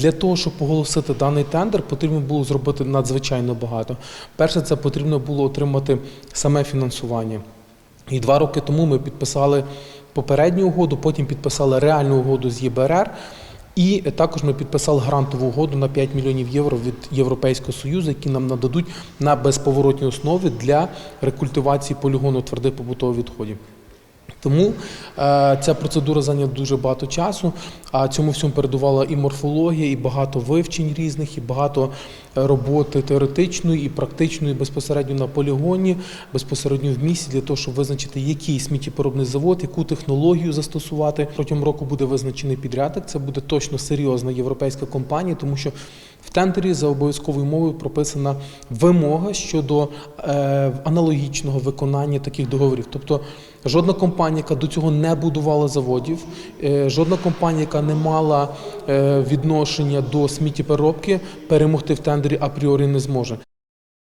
Для того, щоб оголосити даний тендер, потрібно було зробити надзвичайно багато. Перше, це потрібно було отримати саме фінансування. І два роки тому ми підписали попередню угоду, потім підписали реальну угоду з ЄБРР. І також ми підписали грантову угоду на 5 мільйонів євро від Європейського Союзу, які нам нададуть на безповоротній основі для рекультивації полігону твердих побутових відходів. Тому е, ця процедура зайняла дуже багато часу, а цьому всьому передувала і морфологія, і багато вивчень різних, і багато е, роботи теоретичної і практичної безпосередньо на полігоні, безпосередньо в місті, для того, щоб визначити, який сміттєпоробний завод, яку технологію застосувати. Протягом року буде визначений підрядник. Це буде точно серйозна європейська компанія, тому що в тендері за обов'язковою мовою прописана вимога щодо е, аналогічного виконання таких договорів. Тобто жодна компанія, яка до цього не будувала заводів, е, жодна компанія, яка не мала е, відношення до сміттєпереробки, перемогти в тендері апріорі не зможе.